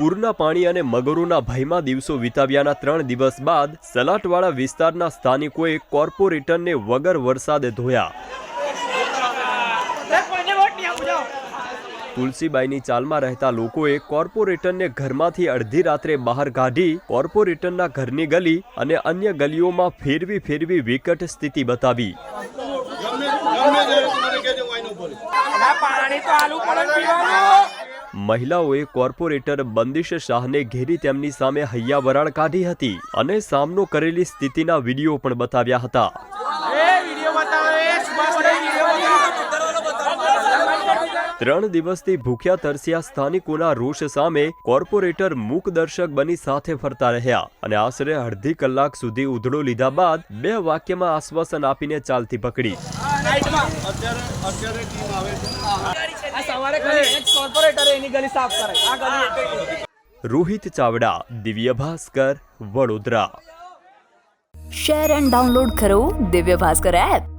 પૂરના પાણી અને મગરોના ભયમાં દિવસો વિતાવ્યાના ત્રણ દિવસ બાદ સલાટવાળા વિસ્તારના સ્થાનિકોએ કોર્પોરેટરને વગર વરસાદે ધોયા. તુલસીબાઈની ચાલમાં રહેતા લોકોએ કોર્પોરેટરને ઘરમાંથી અડધી રાત્રે બહાર કાઢી કોર્પોરેટરના ઘરની ગલી અને અન્ય ગલીઓમાં ફેરવી ફેરવી વિકટ સ્થિતિ બતાવી. પાણી તો આલુ પડે મહિલાઓએ કોર્પોરેટર બંદિશ શાહને ઘેરી તેમની સામે હૈયા વરાળ કાઢી હતી અને સામનો કરેલી સ્થિતિના વીડિયો પણ બતાવ્યા હતા. ત્રણ દિવસથી ભૂખ્યા તરસ્યા સ્થાનિકોના રોષ સામે કોર્પોરેટર મૂક દર્શક બની સાથે ફરતા રહ્યા અને આશરે અડધી કલાક સુધી ઉધડો લીધા બાદ બે વાક્યમાં આશ્વાસન આપીને ચાલતી પકડી. કોર્પોરેટર એની ગલી સાફ કરે. આ ગલી. Rohit Chavda Divya Bhaskar Vadodara. Share and download કરો દિવ્ય ભાસ્કર એપ.